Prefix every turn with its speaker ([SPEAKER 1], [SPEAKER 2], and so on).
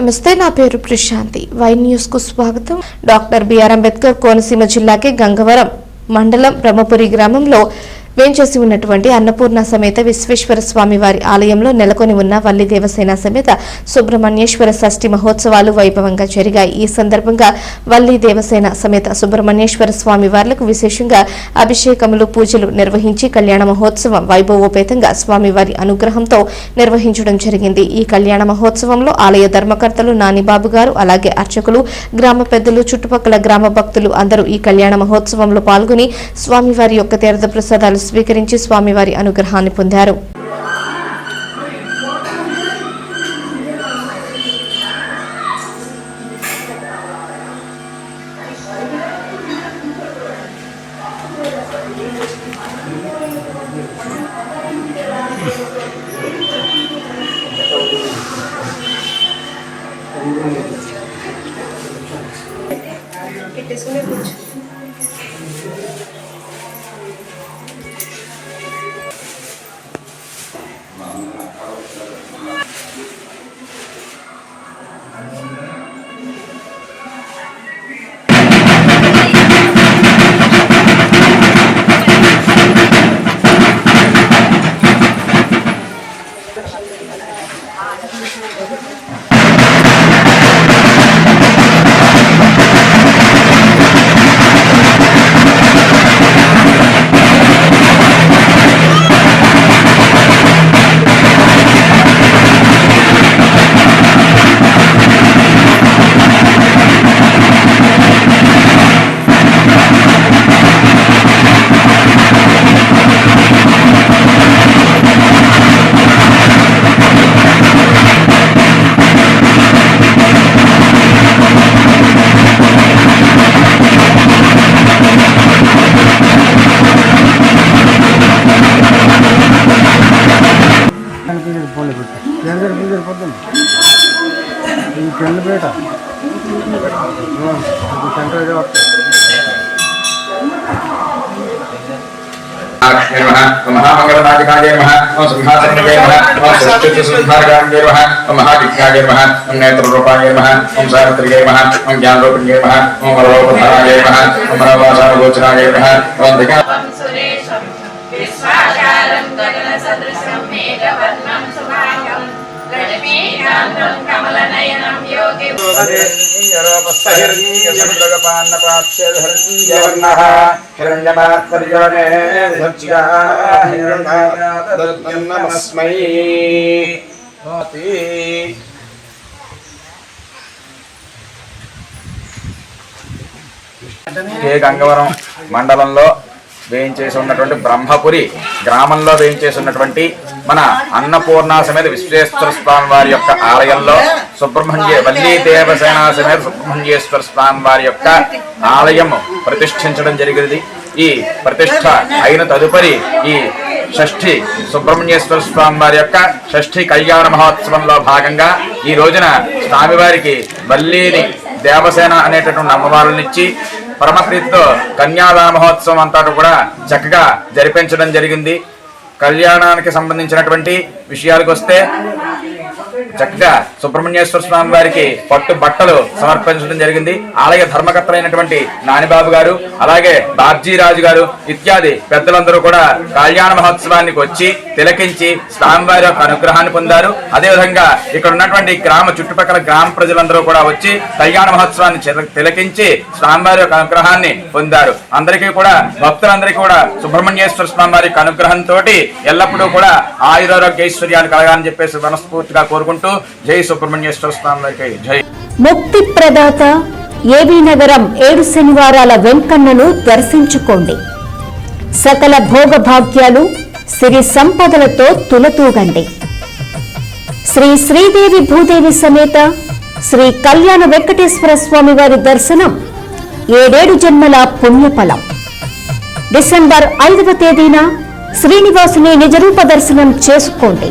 [SPEAKER 1] నమస్తే నా పేరు ప్రశాంతి. వై న్యూస్కు స్వాగతం. డాక్టర్ బిఆర్ అంబేద్కర్ కోనసీమ జిల్లాకి గంగవరం మండలం బ్రహ్మపురి గ్రామంలో వేంచేసి ఉన్నటువంటి అన్నపూర్ణ సమేత విశ్వేశ్వర స్వామి వారి ఆలయంలో నెలకొని ఉన్న వల్లి దేవసేన సమేత సుబ్రహ్మణ్యేశ్వర షష్ఠి మహోత్సవాలు వైభవంగా జరిగాయి. ఈ సందర్భంగా వల్లి దేవసేన సమేత సుబ్రహ్మణ్యేశ్వర స్వామి వార్లకు విశేషంగా అభిషేకములు పూజలు నిర్వహించి కళ్యాణ మహోత్సవం వైభవోపేతంగా స్వామివారి అనుగ్రహంతో నిర్వహించడం జరిగింది. ఈ కళ్యాణ మహోత్సవంలో ఆలయ ధర్మకర్తలు నానిబాబు గారు అలాగే అర్చకులు గ్రామ పెద్దలు చుట్టుపక్కల గ్రామ భక్తులు అందరూ ఈ కళ్యాణ మహోత్సవంలో పాల్గొని స్వామివారి యొక్క తీర్థ ప్రసాదాలు స్వీకరించి స్వామివారి అనుగ్రహాన్ని పొందారు.
[SPEAKER 2] పూజలు పోలే పెట్టు జనగర పూజలు పొద్దున్న ఈ పెండపేట సెంటర్ వస్తాయి
[SPEAKER 3] महामंगलनायकाय नमः ओम सिंहासनाय नमः ओम सरस्वती सुधारकाय नमः ओम महाविद्याय नमः ओम नेत्ररूपाय नमः ओम सावित्र्यै नमः ओम ज्ञानरूपिण्यै नमः ओम वरलोकधाराय नमः ओम रवासानुगोचराय नमः ओम दिगा
[SPEAKER 4] सुरेशं विश्वाचारं गगनसदृशं मेघवर्णं सुभागं लक्ष्मीकान्तं कमलनयनं योगी
[SPEAKER 3] నమస్మై కే గంగవరం మండలంలో వేయించేసి ఉన్నటువంటి బ్రహ్మపురి గ్రామంలో వేయించేసి ఉన్నటువంటి మన అన్నపూర్ణ సమేత విశ్వేశ్వర స్వామి వారి యొక్క ఆలయంలో సుబ్రహ్మణ్య వల్లీ దేవసేన సమేత సుబ్రహ్మణ్యేశ్వర స్వామి వారి యొక్క ఆలయం ప్రతిష్ఠించడం జరిగింది. ఈ ప్రతిష్ఠ అయిన తదుపరి ఈ షష్ఠి సుబ్రహ్మణ్యేశ్వర స్వామి వారి యొక్క షష్ఠి కళ్యాణ మహోత్సవంలో భాగంగా ఈ రోజున స్వామివారికి వల్లీని దేవసేన అనేటటువంటి అమ్మవారులనిచ్చి పరమప్రీతితో కన్యాదాన మహోత్సవం అంతా కూడా చక్కగా జరిపించడం జరిగింది. కళ్యాణానికి సంబంధించినటువంటి విషయాలకు వస్తే చక్కగా సుబ్రహ్మణ్యేశ్వర స్వామి వారికి పట్టు బట్టలు సమర్పించడం జరిగింది. ఆలయ ధర్మకర్తలైనటువంటి నానిబాబు గారు అలాగే బాబ్జీరాజు గారు ఇత్యాది పెద్దలందరూ కూడా కళ్యాణ మహోత్సవానికి వచ్చి తిలకించి స్వామివారి యొక్క అనుగ్రహాన్ని పొందారు. అదేవిధంగా ఇక్కడ ఉన్నటువంటి గ్రామ చుట్టుపక్కల గ్రామ ప్రజలందరూ కూడా వచ్చి కళ్యాణ మహోత్సవాన్ని తిలకించి స్వామివారి యొక్క అనుగ్రహాన్ని పొందారు. అందరికీ కూడా భక్తులందరికీ కూడా సుబ్రహ్మణ్యేశ్వర స్వామి వారి అనుగ్రహంతో ఎల్లప్పుడూ కూడా ఆయురారోగ్య ఐశ్వర్యాలు కలగాలని చెప్పేసి మనస్ఫూర్తిగా కోరుకుంటూ జై సుబ్రహ్మణ్యేశ్వర స్వామికి జై.
[SPEAKER 5] ముక్తి ప్రదాత ఏబీ నగరం ఏడు శనివారాల వెంకన్నను దర్శించుకోండి. సకల భోగభాగ్యాలు సిరి సంపదలతో తులతూగండి. శ్రీ శ్రీదేవి భూదేవి సమేత శ్రీ కళ్యాణ వెంకటేశ్వర స్వామి వారి దర్శనం ఏడేడు జన్మల పుణ్యఫలం. డిసెంబర్ ఐదవ తేదీన శ్రీనివాసుని నిజరూప దర్శనం చేసుకోండి.